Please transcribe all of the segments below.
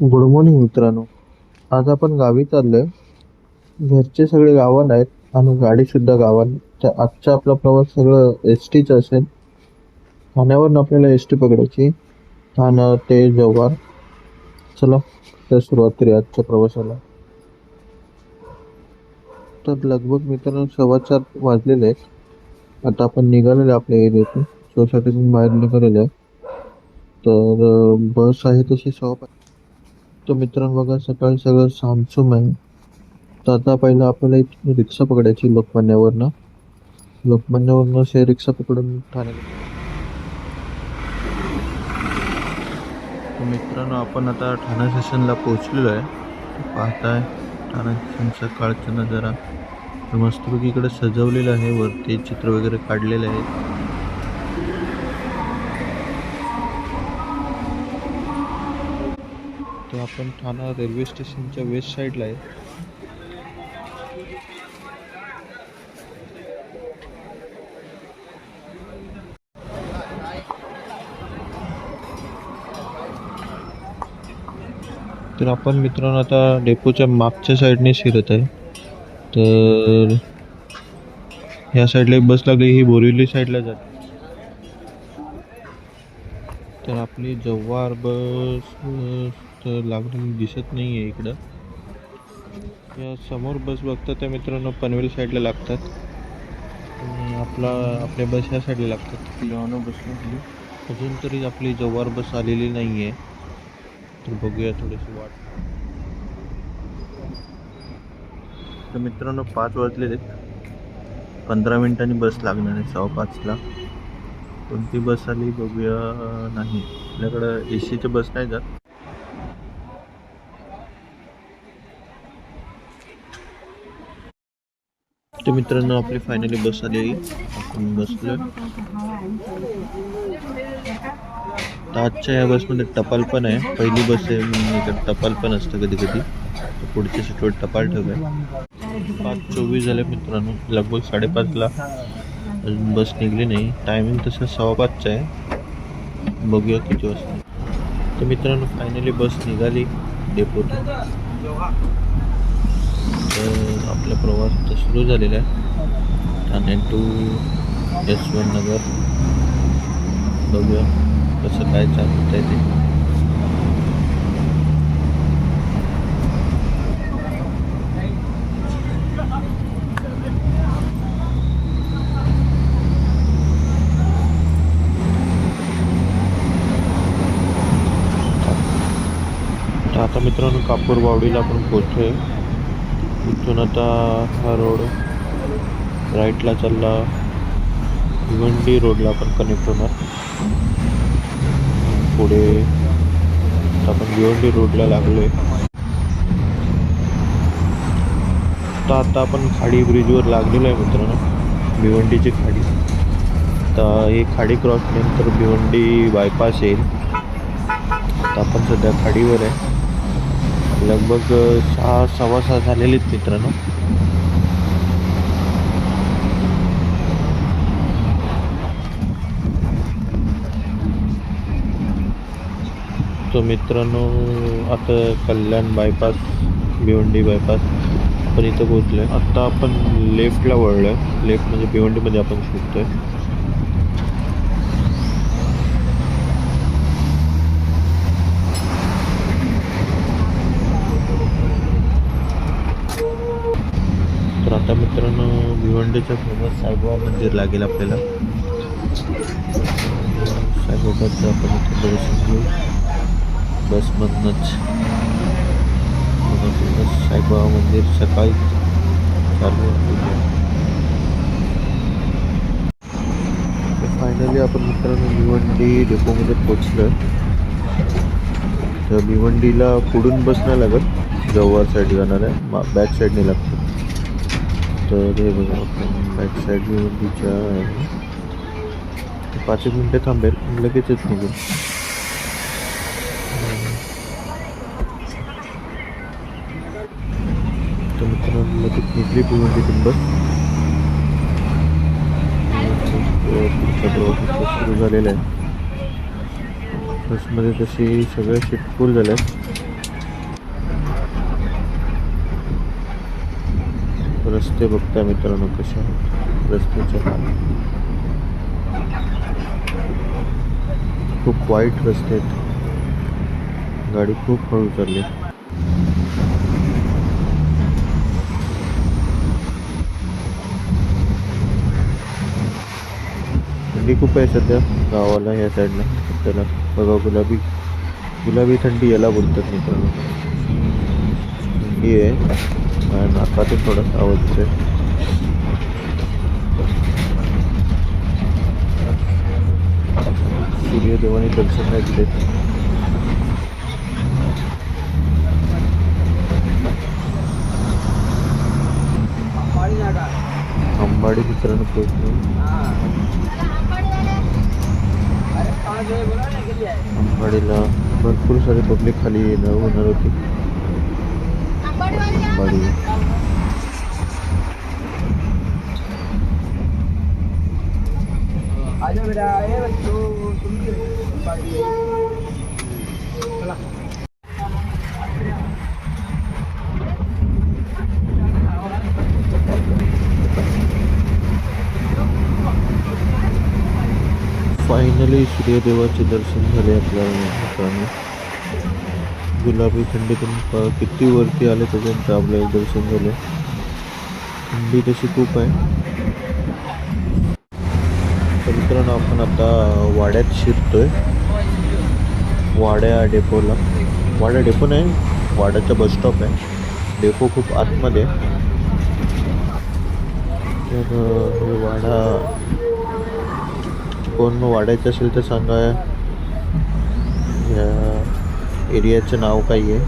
Good morning मित्रांनो. आज आपण गावी चाललोय. घरचे सगळे गावात आहेत आणि गाडीसुद्धा गावात. तर आजचा आपला प्रवास सगळं एस टीचा असेल. ठाण्यावरून आपल्याला एस टी पकडायची. ठाणं ते जव्हार. चला तर सुरुवात करूया आजच्या प्रवासाला. तर लगभग मित्रांनो सव्वा चार वाजलेले आहेत. आता आपण निघालेलो आहे आपल्या एरियातून. सोसायटीतून बाहेर निघालेलो आहे. तर बस आहे तशी सव्वा तर मित्रांनो बघा सकाळी सगळं सामसूम आहे. तर आता पहिलं आपल्याला इथून रिक्षा पकडायची लोकमान्यावरनं. लोकमान्यावरनं शे रिक्षा पकडून ठाण्याला मित्रांनो आपण आता ठाणे स्टेशनला पोहोचलेलो आहे. पाहताय ठाणे स्टेशनचा काळचं नजारा. मस्तपैकी इकडे सजवलेलं आहे वरती चित्र वगैरे काढलेले आहेत आपण ठाणा रेल्वे स्टेशनच्या वेस्ट साईडला आहे. तर आपण मित्रांनो आता डेपोच्या मागच्या साईडने शिरत आहे. तर ह्या साईडला एक बस लागली ही बोरिवली साईडला जाते. तर आपली जव्हार बस तर लागलेली दिसत नाही आहे इकडं. या समोर बस बघता त्या मित्रांनो पनवेल साईडला लागतात. आणि आपला आपल्या बस ह्या साईडला लागतात. लिओनो बस लागली अजून तरी आपली जव्हार बस आलेली नाही आहे तर बघूया थोडीशी वाट. तर मित्रांनो पाच वाजलेले आहेत. पंधरा मिनिटांनी बस लागणार आहे सव्वा पाचला. कोणती बस आली बघूया. नाही. आपल्याकडं ए सीच्या बस नाही जात. तर मित्रांनो आपली फायनली बस आली आपण बसलो तर आजच्या या बसमध्ये टपाल पण आहे. पहिली बस आहे म्हणून इकडे टपाल पण असतं कधी कधी पुढच्या सीटवर टपाल ठेवलं पाच चोवीस झाले मित्रांनो. लगभग साडेपाचला अजून बस निघली नाही. टायमिंग तसं सव्वा पाचचं आहे. बघूया किती वाजता. तर मित्रांनो फायनली बस निघाली डेपोत तर आपला प्रवास तर सुरू झालेला आहे. ठाणे टू यशवंत नगर. बघूया कसं काय चालत आहे ते तर आता मित्रांनो कापूर बावडीला आपण आहे इथून आता हा रोड राईटला चालला. भिवंडी रोडला आपण कनेक्ट होणार. पुढे आपण भिवंडी रोडला लागलोय. तर आता आपण खाडी ब्रिजवर लागलेलो आहे मित्रांनो भिवंडीची खाडी. तर हे खाडी क्रॉस केल्यानंतर भिवंडी बायपास येईल. आता आपण सध्या खाडीवर आहे. लगभग सहा सव्वा सहा झालेले आहेत मित्रांनो. तो मित्रांनो आता कल्याण बायपास भिवंडी बायपास आपण इथं पोहोचलो आहे आत्ता आपण लेफ्टला वळलोय. लेफ्ट म्हणजे भिवंडीमध्ये आपण शिकतो आहे आता मित्रांनो भिवंडीचं फेमस साईबाबा मंदिर लागेल आपल्याला. साईबाबाचं आपण इथे दर्शन घेऊ. बसमधनंच फेमस साईबाबा मंदिर सकाळी चालू फायनली आपण मित्रांनो भिवंडी डेपोमध्ये पोचलो तर भिवंडीला पुढून बस नाही लागत. जव्हार साईड जाणार आहे. बॅक साईडने लागतं. तर हे बघा बॅक साईड भिवंडीच्या आहे. पाच एक मिनटं थांबेल आणि लगेचच निघेल तर मित्रांनो लगेच निघली आहे झाल्या रस्ते बघता मित्रांनो कसे आहेत? रस्त्याचे हाल खूप वाईट रस्ते आहेत. गाडी खूप हळू चालली. थंडी खूप आहे सध्या गावाला या साईडला. त्याला बघा गुलाबी गुलाबी थंडी याला बोलतात मित्रांनो. थंडी आहे. माझ्या नाकातून थोडासा आवाज येतोय सूर्यदेवाने दर्शन नाही दिले अंबाडी मित्रांनो अंबाडीला भरपूर सारी पब्लिक खाली येणार होणार होती. अंबाडी आजा बेटा ए बच्चों सुनिए। चला फायनली सूर्यदेवाचे दर्शन झाले आपल्याला मित्रांनो गुलाबी थंडीतून प- किती वरती आले त्याच्यानंतर आपल्याला दर्शन झालं. थंडी तशी खूप आहे. तर मित्रांनो आपण आता वाड्यात शिरतोय. वाड्या डेपोला. वाड्या डेपो नाही वाड्याचा बस स्टॉप आहे. डेपो खूप आतमध्ये आहे. तर हे वाडा कोण वाढायचं असेल तर सांगा या एरियाचं नाव काही आहे.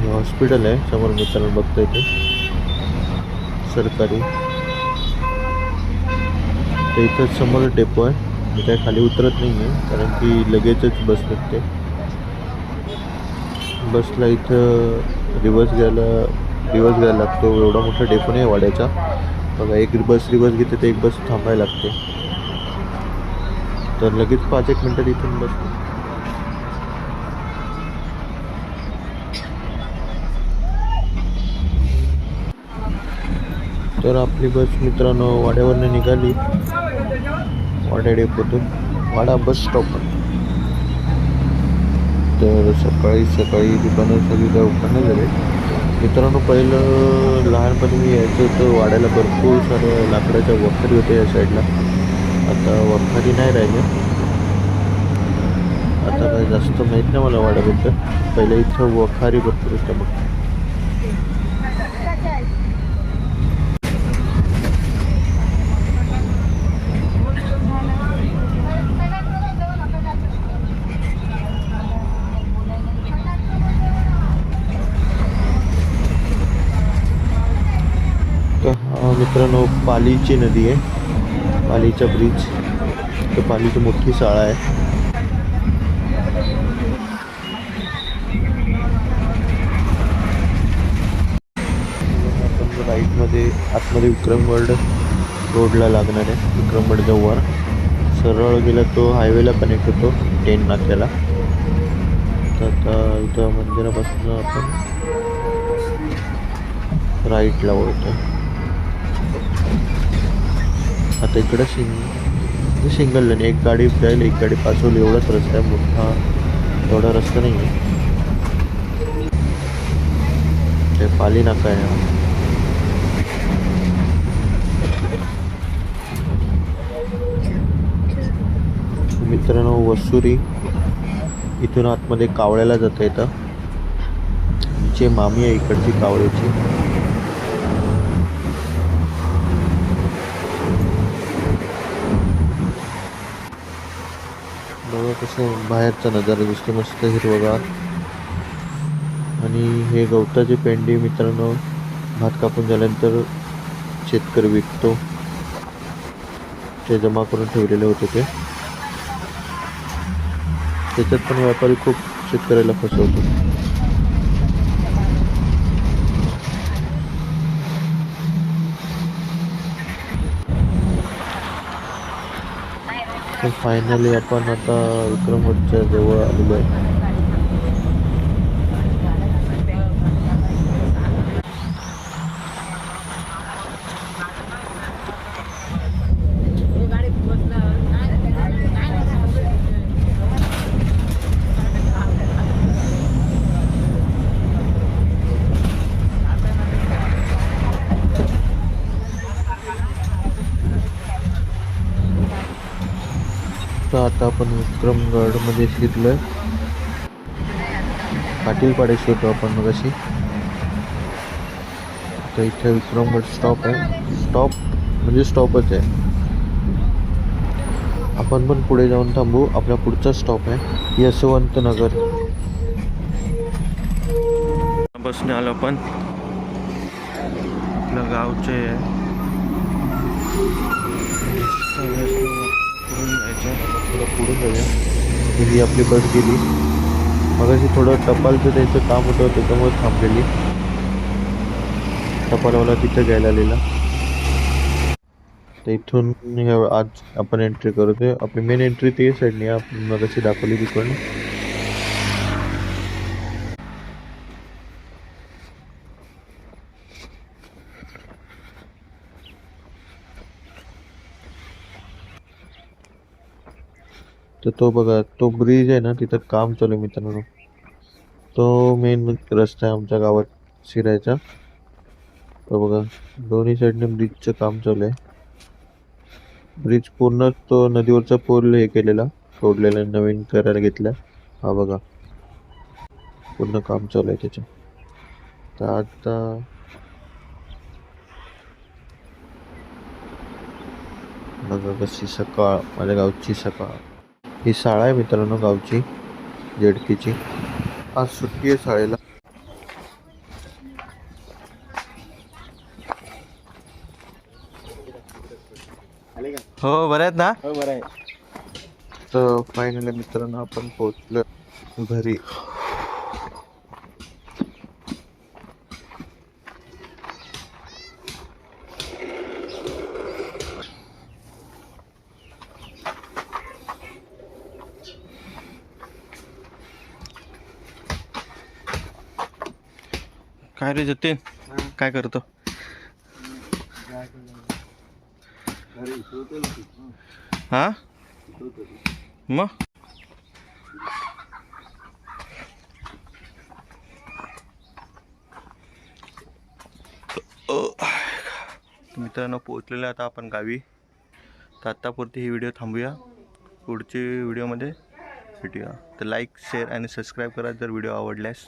हे हॉस्पिटल आहे समोर मित्रांनो बघतो इथे सरकारी. तर इथं समोर डेपो आहे. मी काय खाली उतरत नाही आहे कारण की लगेचच बस निघते. बसला इथं रिवर्स घ्यायला रिवर्स घ्यायला लागतो. एवढा मोठा डेपो नाही आहे वाड्याचा. बघा एक बस रिवर्स घेते तर एक बस थांबायला लागते. तर लगेच पाच एक मिनटात इथून बसतो. तर आपली बस मित्रांनो वाड्यावरनं निघाली. वाड्या डेपोतून वाडा बस स्टॉप तर सकाळी सकाळी दुकानं सगळी काय ओपन नाही झाले. मित्रांनो पहिलं लहानपणी मी यायचं होतं वाड्याला भरपूर साऱ्या लाकडाच्या वखरी होत्या या साईडला आता वखारी नाही राहिले. आता काही जास्त माहीत नाही मला वाड्याबद्दल. पहिले इथं वखारी भरपूर होतं मग. हा मित्रांनो पालीची नदी आहे. पालीचा ब्रिज तर पालीची मोठी शाळा आहे. आपण राईटमध्ये आतमध्ये विक्रमगड रोडला लागणार आहे. विक्रमगड वर्ल्डच्या वर. सरळ गेला तो हायवेला कनेक्ट होतो टेन नाक्याला. तर आता इथं मंदिरापासून आपण राईटला वळतो आता इकडं सिंग सिंगल लेन एक गाडी जाईल एक गाडी पास होईल एवढाच रस्ता आहे मोठा. एवढा रस्ता नाही आहे ते पाली नाका आहे. मित्रांनो वसुरी. इथून आतमध्ये कावळ्याला जाता येतं. जे मामी आहे इकडची कावळ्याची बघा कसं बाहेरचा नजारा दिसतो मस्त हिरवगार. आणि हे गवताचे पेंडी मित्रांनो भात कापून झाल्यानंतर शेतकरी विकतो. ते जमा करून ठेवलेले होते ते. त्याच्यात पण व्यापारी खूप शेतकऱ्याला फसवतो. तर फायनली आपण आता विक्रमगडच्या जवळ आलेलो आहे तर आता आपण विक्रमगडमध्ये शिरलोय पाटील पाडे होतो आपण मग अशी तर इथे विक्रमगड स्टॉप आहे. स्टॉप म्हणजे स्टॉपच आहे. आपण पण पुढे जाऊन थांबू. आपला पुढचा स्टॉप आहे. यशवंत नगर बसने आलो आपण. आपल्या गावचे आहे थोडं पुढे जाऊया. ही आपली बस गेली. मगाशी थोडं टपालचं त्याचं काम होतं त्याच्यामुळे थांबलेली. टपालवाला तिथं घ्यायला आलेला. तर इथून आज आपण एंट्री करतोय. आपली मेन एंट्री ते साईडने आपण मग अशी दाखवली तिकडून. तर तो बघा तो ब्रिज आहे ना तिथं काम चालू आहे मित्रांनो. तो मेन रस्ता आहे आमच्या गावात शिरायचा. तो बघा दोन्ही साईडने ब्रिजचं काम चालू आहे. ब्रिज पूर्ण तो नदीवरचा पूल हे केलेला तोडलेला नवीन करायला घेतला हा बघा. पूर्ण काम चालू आहे त्याचं. तर आता बघा कशी सकाळ माझ्या गावची सकाळ. ही शाळा आहे मित्रांनो गावची जेडकीची. आज सुट्टी आहे शाळेला. हो बरं आहेत ना? हो बरं आहे. तर फायनली मित्रांनो आपण पोहोचलो घरी. काय जतीन काय करतो? हा? मग? मित्रांनो पोहोचलेलं आता आपण गावी. तर आत्तापुरती ही व्हिडिओ थांबूया. पुढची व्हिडिओमध्ये भेटूया. तर लाईक शेअर आणि सबस्क्राईब करा जर व्हिडिओ आवडल्यास.